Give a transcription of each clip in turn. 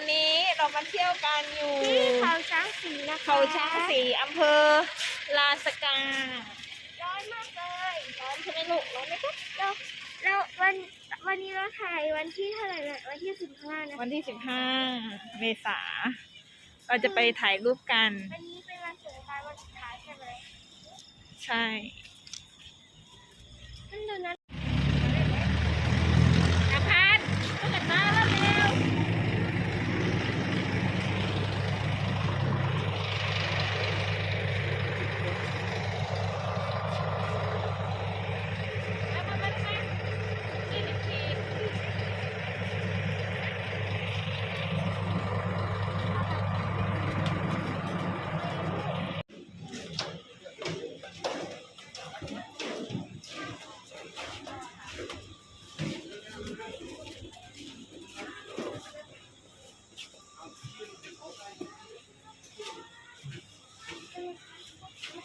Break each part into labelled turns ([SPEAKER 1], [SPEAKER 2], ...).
[SPEAKER 1] อนนี้เรามาเที่ยวกันอยู่
[SPEAKER 2] ที่เขาช้างสีนะคะ
[SPEAKER 1] เขาช้างสีอำเภอลานสกา
[SPEAKER 2] ร้อนมากเลย
[SPEAKER 1] ร้อนใช่ไหมลูกร้อนไหมครับ
[SPEAKER 2] เราเราวันวันนี้เราถ่ายวันที่เท่าไหร่นะวันที่สิบห้านะ
[SPEAKER 1] วันที่สิบห้าเมษาเราจะไปถ่ายรูปกัน
[SPEAKER 2] วันนี้เป็นวันสุดท้ายวันสุดท้ายใช่ไหม
[SPEAKER 1] ใช่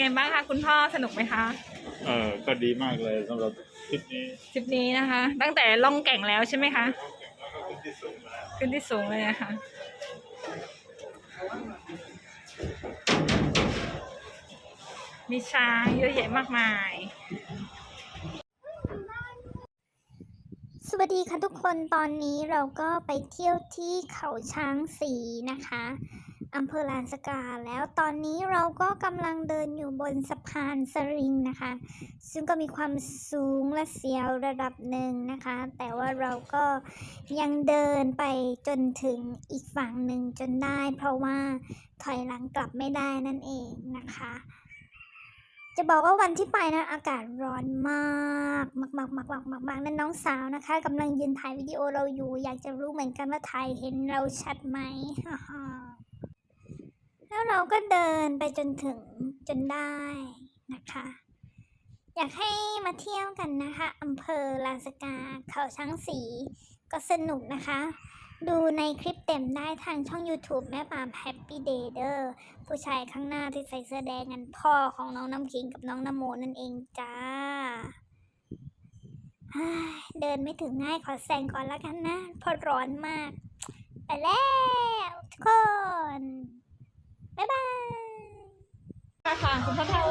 [SPEAKER 1] ไงบ้างคะคุณพ่อสนุกไหมคะ
[SPEAKER 3] เออก็ดีมากเลยสำหรับทริปนี้
[SPEAKER 1] ทริปนี้นะคะ ตั้งแต่ล่องแก่งแล้วใช่ไหมคะ
[SPEAKER 3] แล้วก็ขึ้นที่สูงมาแล้ว
[SPEAKER 1] ขึ้นที่สูงเลยนะคะมีช้างเยอะแยะมากมาย
[SPEAKER 2] สวัสดีค่ะทุกคนตอนนี้เราก็ไปเที่ยวที่เขาช้างสีนะคะ อำเภอลานสกา แล้วตอนนี้เราก็กำลังเดินอยู่บนสะพานสริงนะคะ ซึ่งก็มีความสูงและเสียวระดับหนึ่งนะคะ แต่ว่าเราก็ยังเดินไปจนถึงอีกฝั่งหนึ่งจนได้ เพราะว่าถอยหลังกลับไม่ได้นั่นเองนะคะ จะบอกว่าวันที่ไปนะอากาศร้อนมากมากมากมากมากมากมากนั่นน้องสาวนะคะกำลังยืนถ่ายวิดีโอเราอยู่ อยากจะรู้เหมือนกันว่าถ่ายเห็นเราชัดไหม แล้วเราก็เดินไปจนถึงจนได้นะคะ อยากให้มาเที่ยวกันนะคะอำเภอลานสกาเขาช้างสีก็สนุกนะคะ ดูในคลิปเต็มได้ทางช่อง YouTube แม่ปามแฮปปี้เดย์เดอร์ผู้ชายข้างหน้าที่ใส่เสื้อแดงนั้นพ่อของน้องน้ำคิงกับน้องน้ำโมนั่นเองจ้าเฮ้ยเดินไม่ถึงง่ายขอแซงก่อนแล้วกันนะเพราะร้อนมาก ไปแล้วทุกคน บ๊ายบาย
[SPEAKER 1] ค่ะ คุณพ่อเท่า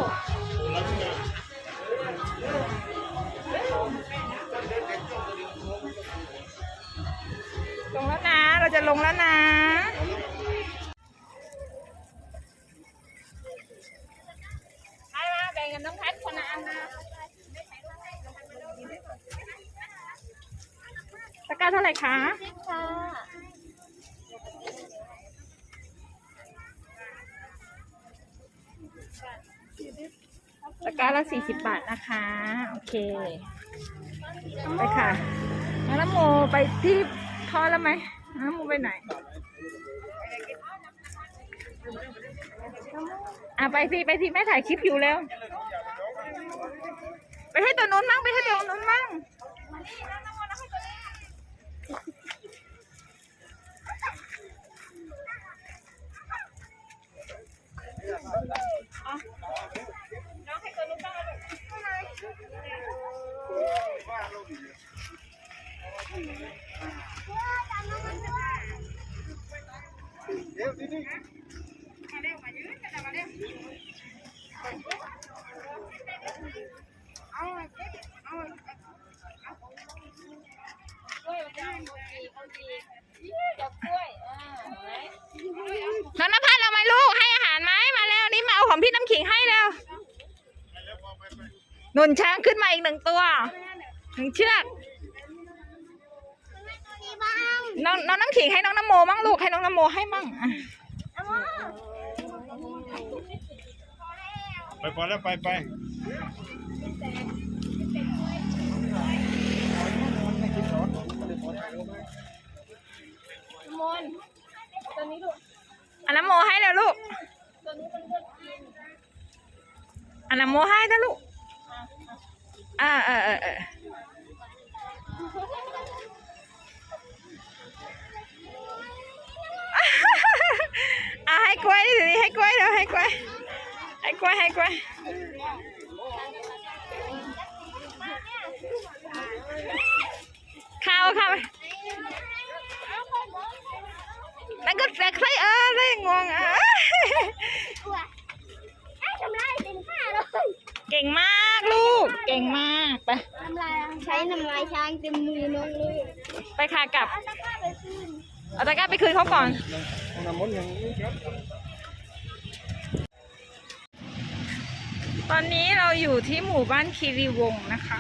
[SPEAKER 1] ลงแล้วนะ เราจะลงแล้วนะมามาแบ่งกันน้องแพัดคนละอันนะตะกร้าเท่าไหร่คะ
[SPEAKER 2] ค่ะ
[SPEAKER 1] ตะกร้าละสี่สิบบาทนะคะ โอเค ไปค่ะน้ำโมไปที่ท่อแล้วไหมน้ำโมไปไหนอะไปสิไปสิแม่ถ่ายคลิปอยู่แล้ว ไปให้ตัวนู้นมั่งไปให้ตัวนู้นมั่ง
[SPEAKER 4] เร็วนี่
[SPEAKER 1] มาเร็วมายืนกันมาเร็วเอาเอากล้วยมาจ้าโอเคโอเคดอกกล้วยอ่าน้องนภัสเอาไหมลูกให้อาหารไหมมาแล้วนี่มาเอาของพี่น้ำขิงให้แล้วหนุนช้างขึ้นมาอีกหนึ่งตัวหนึ่งเชือก
[SPEAKER 2] น้
[SPEAKER 1] องน้องน้ำขิงให้น้องน้ำโมมั่งลูกให้น้องน้ำโมให้มั่งอะ
[SPEAKER 3] ไปพอแล้วไปไป
[SPEAKER 1] อันน้ำโมให้แล้วลูกอันน้ำโมให้แล้วลูกอ่าเออเออ ให้กล้วยดิเดี๋ยวนี้ให้กล้วยเดี๋ยวให้กล้วยให้กล้วยให้กล้วยข้าวข้าวนั่นก็แต่ใครเออได้งวงอะ
[SPEAKER 4] ทำลายเต็มผ้าเลย
[SPEAKER 1] เก่งมากลูก เก่งมากไป
[SPEAKER 4] น้ำลายใช้น้ำลายช้างเต็มมือน้องเลย
[SPEAKER 1] ไปค่ะกลับ
[SPEAKER 4] เอาตะกร้าไปคืน
[SPEAKER 1] เอาตะกร้าไปคืนเขาก่อน
[SPEAKER 5] น้ำมันย่าง
[SPEAKER 1] ตอนนี้เราอยู่ที่หมู่บ้านคีรีวงนะคะ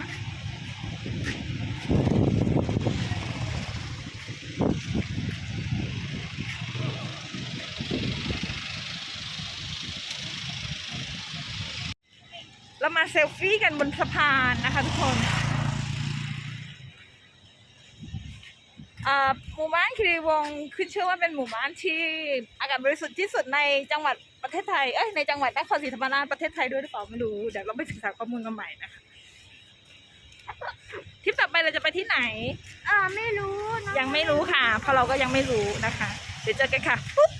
[SPEAKER 1] เรามาเซลฟี่กันบนสะพานนะคะทุกคนเอ่อ หมู่บ้านคีรีวงศ์ขึ้นชื่อว่าเป็นหมู่บ้านที่อากาศบริสุทธิ์ที่สุดในจังหวัดประเทศไทย เอ้ยในจังหวัดนครศรีธรรมราชประเทศไทยด้วยหรือเปล่าไม่รู้ เดี๋ยวเราไปศึกษาข้อมูลกันใหม่นะคะทริปต่อไปเราจะไปที่ไหน
[SPEAKER 4] อ่าไม่รู้น้อง
[SPEAKER 1] ยังไม่รู้ค่ะเพราะเราก็ยังไม่รู้นะคะ เดี๋ยวเจอกันค่ะปุ๊บ